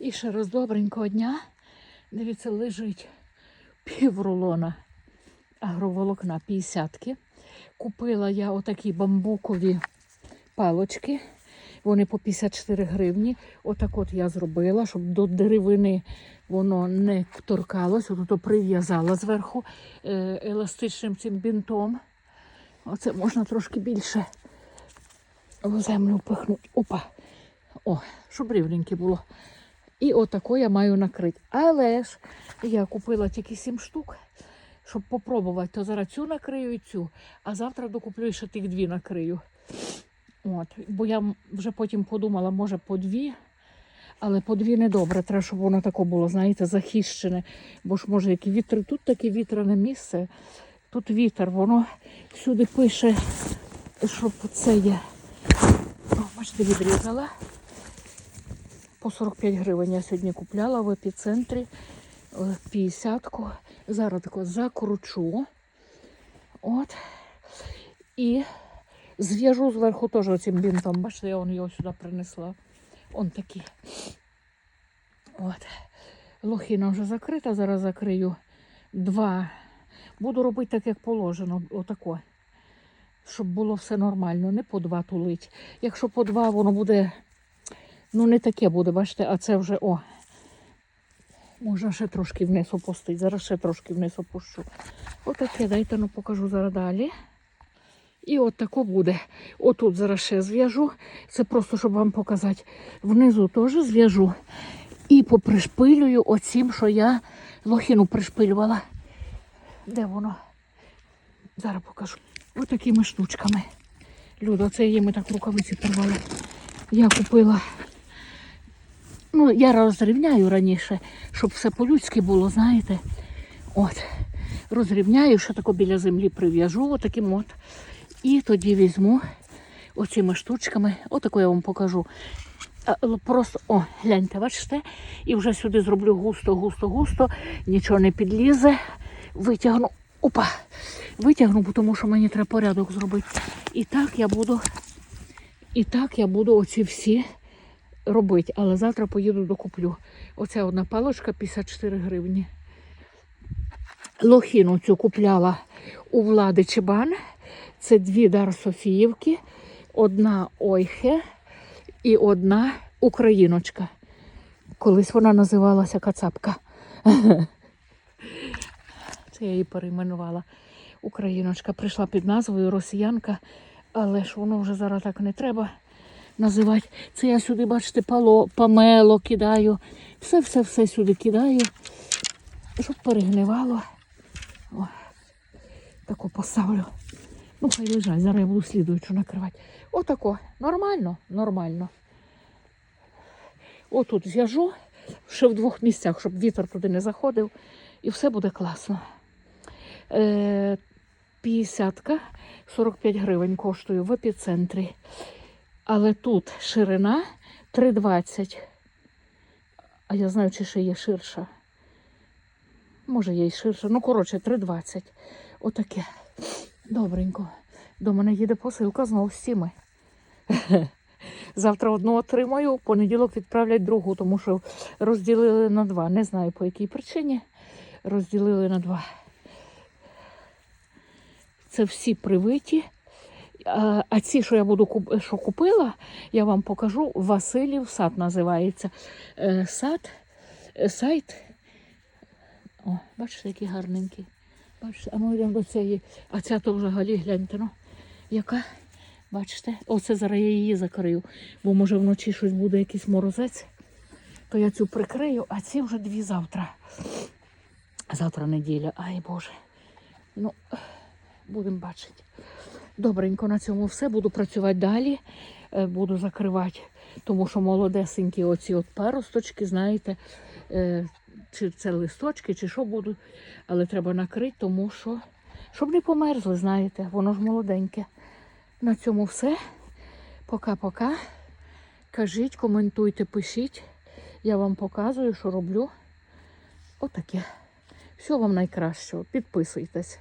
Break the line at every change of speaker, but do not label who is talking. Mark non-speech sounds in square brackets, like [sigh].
І ще раз добренького дня. Дивіться, лежить пів рулона агроволокна 50-ки. Купила я отакі бамбукові палочки. Вони по 54 гривні. Отак от я зробила, щоб до деревини воно не торкалось. От прив'язала зверху е, еластичним цим бінтом. Оце можна трошки більше в землю впихнути. Опа. О, щоб рівненьке було. І отако я маю накрити. Але ж я купила тільки 7 штук, щоб попробувати. То зараз цю накрию і цю, а завтра докуплю ще тих дві накрию. От. Бо я вже потім подумала, може по дві, але по дві не добре. Треба, щоб воно тако було, знаєте, захищене. Бо ж може, які вітри. Тут таке вітряне місце, тут вітер, воно всюди пише, щоб це є. О, бачите, відрізала. По 45 гривень я сьогодні купляла в епіцентрі е, 50-ку. Зараз тако закручу. От. І зв'яжу зверху теж оцим бінтом. Бачите, я вон його сюди принесла. Он такий. От. Лохіна вже закрита, зараз закрию два. Буду робити так, як положено. Отако. Щоб було все нормально, не по два тулить. Якщо по два, воно буде. Ну, не таке буде, бачите, а це вже о. Можна ще трошки вниз опустити. Зараз ще трошки вниз опущу. Отаке, дайте ну покажу зараз далі. І от тако буде. Отут зараз ще зв'яжу. Це просто, щоб вам показати. Внизу теж зв'яжу. І попришпилюю оцім, що я лохіну пришпилювала. Де воно? Зараз покажу. Отакими штучками. Люда, це її ми так рукавиці порвали. Я купила. Ну, я розрівняю раніше, щоб все по-людськи було, знаєте. От. Розрівняю, що тако біля землі прив'яжу, отаким от. І тоді візьму оціми штучками, отако я вам покажу. Просто, о, гляньте, бачите, і вже сюди зроблю густо, густо, густо, нічого не підлізе. Витягну, опа, витягну, тому що мені треба порядок зробити. І так я буду, і так я буду оці всі робити. Але завтра поїду докуплю. Оця одна палочка 54 гривні. Лохіну цю купляла у влади Чебан. Це дві Дар Софіївки, одна Ойхе і одна Україночка. Колись вона називалася Кацапка. [laughs] Це я її перейменувала. Україночка прийшла під назвою Росіянка, але ж воно вже зараз так не треба називати. Це я сюди, бачите, пало, памело кидаю. Все-все-все сюди кидаю, щоб перегнивало. О, тако поставлю. Ну, хай лежать, зараз я буду слідуючу накривати. Отако. Нормально, нормально. Отут зв'яжу ще в двох місцях, щоб вітер туди не заходив, і все буде класно. Е, 50 45 гривень коштує в епіцентрі. Але тут ширина 3,20. А я знаю, чи ще є ширша. Може, є й ширша. Ну, коротше, 3,20. Отаке. Добренько. До мене їде посилка знову з цими. [laughs] Завтра одну отримаю, в понеділок відправлять другу, тому що розділили на два. Не знаю по якій причині. Розділили на два. Це всі привиті. А, ці, що я буду що купила, я вам покажу. Василів сад називається. Е, сад, е, сайт. О, бачите, який гарненький. Бачите, а ми йдемо до цієї. А ця то взагалі гляньте, ну, яка. Бачите? Оце зараз я її закрию, бо може вночі щось буде, якийсь морозець. То я цю прикрию, а ці вже дві завтра. Завтра неділя. Ай Боже. Ну, будемо бачити. Добренько на цьому все. Буду працювати далі. Е, Буду закривати, тому що молодесенькі оці от паросточки, знаєте, е, чи це листочки, чи що будуть. Але треба накрити, тому що, щоб не померзли, знаєте, воно ж молоденьке. На цьому все. Пока-пока. Кажіть, коментуйте, пишіть. Я вам показую, що роблю. Отаке. Всього вам найкращого. Підписуйтесь.